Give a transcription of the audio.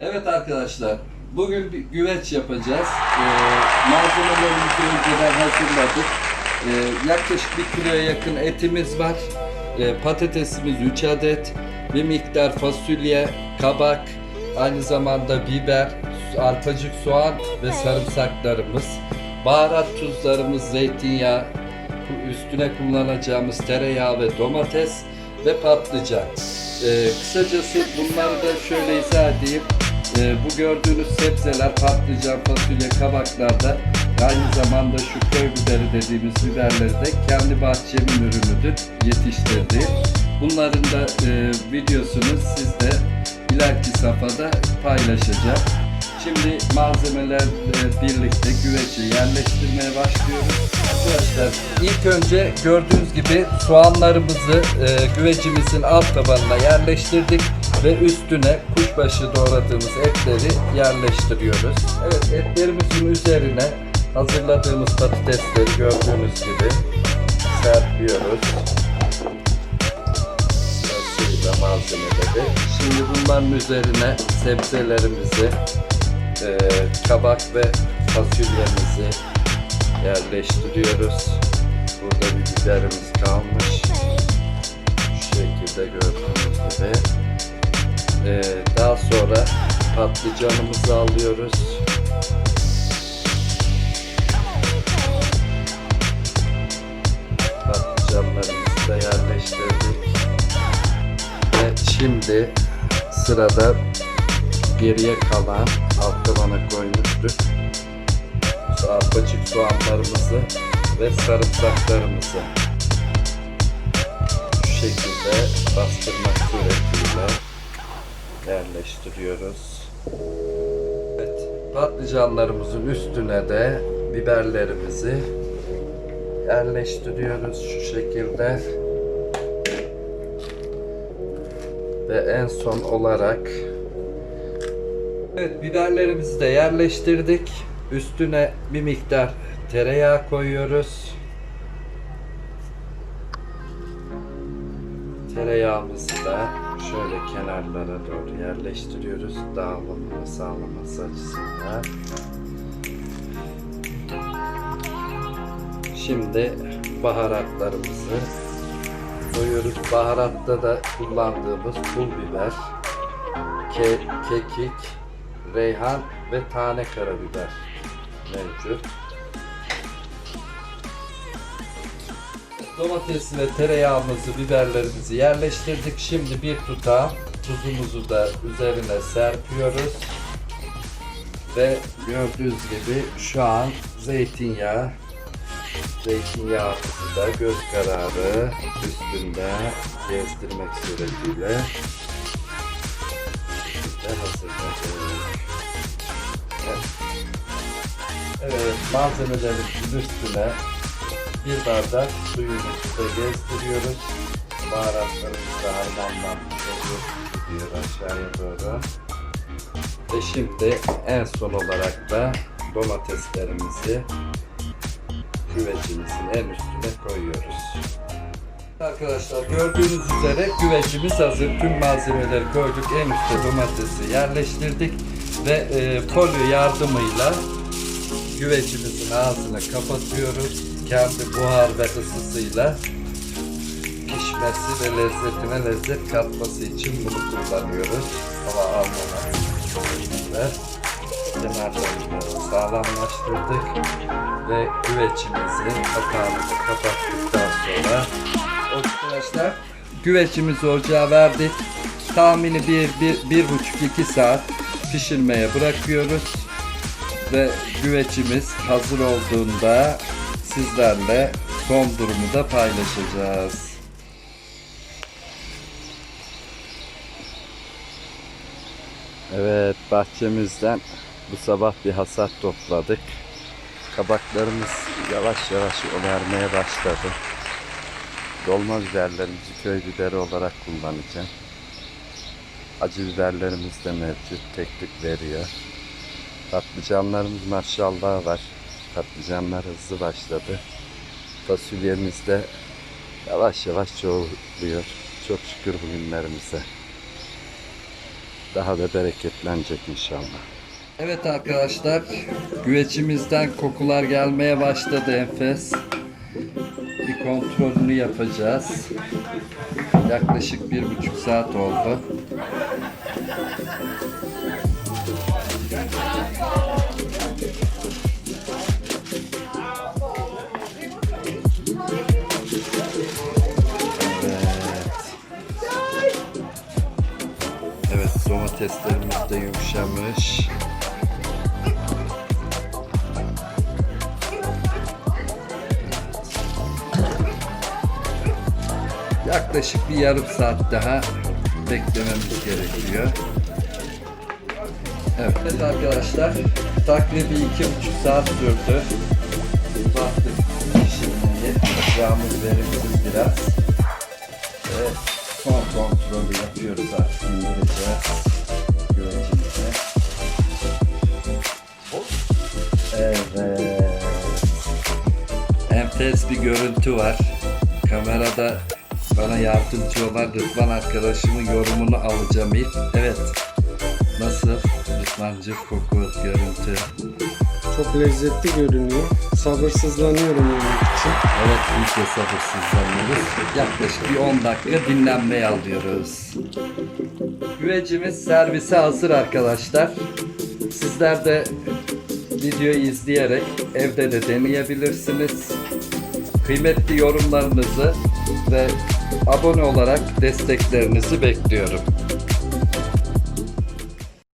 Evet arkadaşlar, bugün bir güveç yapacağız. Ee, malzemelerimizi önceden hazırladık. Ee, yaklaşık bir kiloya yakın etimiz var. Ee, patatesimiz 3 adet. Bir miktar fasulye, kabak, aynı zamanda biber, arpacık soğan ve sarımsaklarımız. Baharat tuzlarımız, zeytinyağı, üstüne kullanacağımız tereyağı ve domates ve patlıcan. Ee, kısacası bunları da şöyle izah edeyim. Ee, bu gördüğünüz sebzeler patlıcan, fasulye, kabaklar da aynı zamanda şu köy biberi dediğimiz biberleri de kendi bahçemin ürünüdür yetiştirdiğim. Bunların da e, videosunu sizde ileriki safhada paylaşacağım. Şimdi malzemeler e, birlikte güveci yerleştirmeye başlıyoruz. Arkadaşlar ilk önce gördüğünüz gibi soğanlarımızı e, güvecimizin alt tabanına yerleştirdik ve üstüne kuşbaşı doğradığımız etleri yerleştiriyoruz. Evet etlerimizin üzerine hazırladığımız patatesleri gördüğünüz gibi serpiyoruz. Sırasıyla malzemeleri. Şimdi bunların üzerine sebzelerimizi, e, kabak ve fasulyemizi yerleştiriyoruz. Burada bir biberimiz kalmış. Şu şekilde gördüğünüz gibi. E, daha sonra patlıcanımızı alıyoruz. Patlıcanlarımızı da yerleştirdik. Ve şimdi sırada geriye kalan alt tabana koymuştuk. Arpacık soğanlarımızı ve sarımsaklarımızı şekilde bastırmak suretiyle yerleştiriyoruz. Evet, patlıcanlarımızın üstüne de biberlerimizi yerleştiriyoruz şu şekilde. Ve en son olarak Evet biberlerimizi de yerleştirdik. Üstüne bir miktar tereyağı koyuyoruz. Tereyağımızı da şöyle kenarlara doğru yerleştiriyoruz. Dağılımını sağlaması açısından. Şimdi baharatlarımızı koyuyoruz. Baharatta da kullandığımız pul biber, ke kekik, reyhan ve tane karabiber mevcut. Domatesi ve tereyağımızı, biberlerimizi yerleştirdik. Şimdi bir tutam tuzumuzu da üzerine serpiyoruz. Ve gördüğünüz gibi şu an zeytinyağı zeytinyağımızı da göz kararı üstünde gezdirmek suretiyle ve hazırladık. Evet. Malzemelerimizin üstüne bir bardak suyumuzu da gezdiriyoruz. Baharatlarımız da harmanlanmış aşağıya doğru. Ve şimdi en son olarak da domateslerimizi güvecimizin en üstüne koyuyoruz. Arkadaşlar gördüğünüz üzere güvecimiz hazır. Tüm malzemeleri koyduk. En üstte domatesi yerleştirdik ve e, folyo yardımıyla güvecimizin ağzını kapatıyoruz. Kendi buhar ve ısısıyla pişmesi ve lezzetine lezzet katması için bunu kullanıyoruz. Hava almamak ve kenarlarını sağlamlaştırdık ve güvecimizin kapağını kapattıktan sonra arkadaşlar güvecimizi ocağa verdik. Tahmini bir, bir, bir buçuk iki saat pişirmeye bırakıyoruz. Ve güvecimiz hazır olduğunda sizlerle son durumu da paylaşacağız. Evet bahçemizden bu sabah bir hasat topladık. Kabaklarımız yavaş yavaş vermeye başladı. Dolma biberlerimizi köy biberi olarak kullanacağım. Acı biberlerimiz de mevcut. Tek veriyor. Patlıcanlarımız maşallah var. Patlıcanlar hızlı başladı. Fasulyemiz de yavaş yavaş çoğuluyor. Çok şükür bugünlerimize. daha da bereketlenecek inşallah. Evet arkadaşlar, güvecimizden kokular gelmeye başladı enfes. Bir kontrolünü yapacağız. Yaklaşık bir buçuk saat oldu. Evet domateslerimiz de yumuşamış. Yaklaşık bir yarım saat daha beklememiz gerekiyor. Evet arkadaşlar takribi iki buçuk saat sürdü. Baktık pişirmeyi. Yağımız verimsiz biraz. Ve son kontrolü yapıyoruz artık indireceğiz bir görüntü var. Kamerada bana yardımcı olan Rıdvan arkadaşımın yorumunu alacağım ilk. Evet. Nasıl? Rıdvancı koku, görüntü. Çok lezzetli görünüyor. Sabırsızlanıyorum yemek için. Evet biz de sabırsızlanıyoruz. Yaklaşık bir 10 dakika dinlenmeye alıyoruz. Güvecimiz servise hazır arkadaşlar. Sizler de videoyu izleyerek evde de deneyebilirsiniz. Kıymetli yorumlarınızı ve abone olarak desteklerinizi bekliyorum.